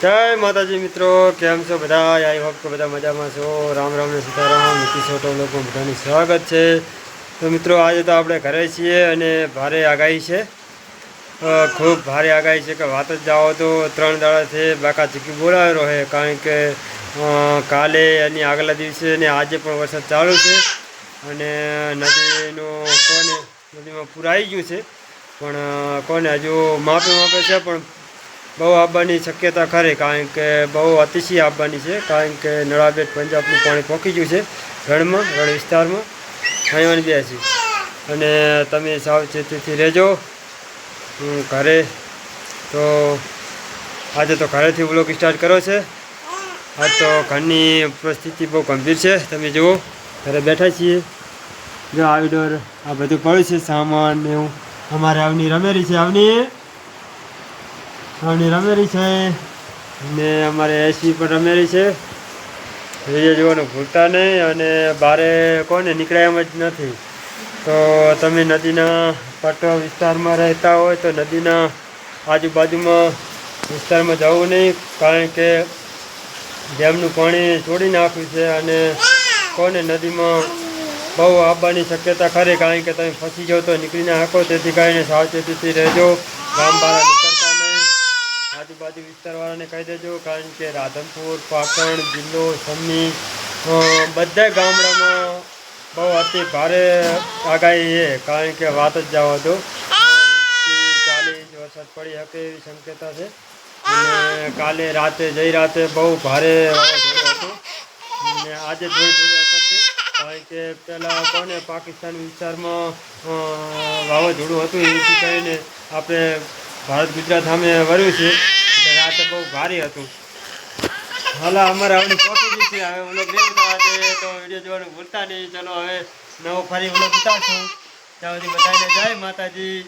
જય માતાજી મિત્રો, કેમ છો બધા આઈ હોપ કે બધા મજામાં છો. રામ રામ ને સીતારામ. નીતિ છોટો લોકો બધાનું સ્વાગત છે. તો મિત્રો, આજે તો આપણે ઘરે છીએ અને ભારે આગાહી છે. ખૂબ ભારે આગાહી છે કે વાત જ જાઓ તો ત્રણ દાડાથી બાકા ચીકી બોલાવેલો છે કારણ કે કાલે અને આગલા દિવસે અને આજે પણ વરસાદ ચાલુ છે. અને નદીનો કોને, નદીમાં પૂર આવી ગયું છે. પણ કોને હજુ માપે માપે છે, પણ બહુ આવવાની શક્યતા ખરી, કારણ કે બહુ અતિશય આવવાની છે, કારણ કે નળાબેટ પંજાબનું પાણી પહોંચી ગયું છે રણમાં રણ વિસ્તારમાં ખાવાની બે છે. અને તમે સાવચેતીથી રહેજો. હું ઘરે, તો આજે તો ઘરેથી બ્લોક સ્ટાર્ટ કરો છે. આજ તો ઘરની પરિસ્થિતિ બહુ ગંભીર છે, તમે જુઓ, ઘરે બેઠા છીએ. જો આઉટડોર આ બધું પડ્યું છે, સામાન ને એવું. અમારે આવની રમેરી છે, આવની. આવની રમેરી છે. ને અમારે એસી પણ રમેરી છે. વીડિયો જોવાનું ભૂલતા નહીં અને બારે કોને નીકળ્યા એમ જ નથી. તો તમે નદીના પટો વિસ્તારમાં રહેતા હોય તો નદીના આજુબાજુમાં વિસ્તારમાં જવું નહીં, કારણ કે ડેમનું પાણી છોડી નાખ્યું છે અને કોને નદીમાં બહુ આવવાની શક્યતા ખરી, કારણ કે તમે ફસી જાઓ તો નીકળી ના શકો તેથી કરીને સાવચેતીથી રહેજો. ગામ બહાર આજુબાજુ વિસ્તારવાળાને કહી દેજો, કારણ કે રાધનપુર, પાટણ, જિલ્લો, સમી બધા ગામડામાં બહુ અતિ ભારે આગાહી છે. કારણ કે વાત જ દો વીસથી ચાલીસ વરસાદ પડી શકે એવી શક્યતા છે. અને કાલે રાતે, જઈ રાતે બહુ ભારે વાવાઝોડું હતું. અને આજે થોડી થોડી અસર છે. કારણ કે પહેલાં કોને પાકિસ્તાન વિસ્તારમાં વાવાઝોડું હતું, એથી કરીને આપણે ભારત ગુજરાત સામે વર્યું છે. રાતે બહુ ભારે હતું. હાલા, અમારે હવે પહોંચી ગઈ છે. હવે વ્લોગ નહીં તો વીડિયો જોવાનું ભૂલતા નહીં. ચલો, હવે નવો ફરી વ્લોગ ઉતારશું ત્યાં સુધી બધાને જય માતાજી.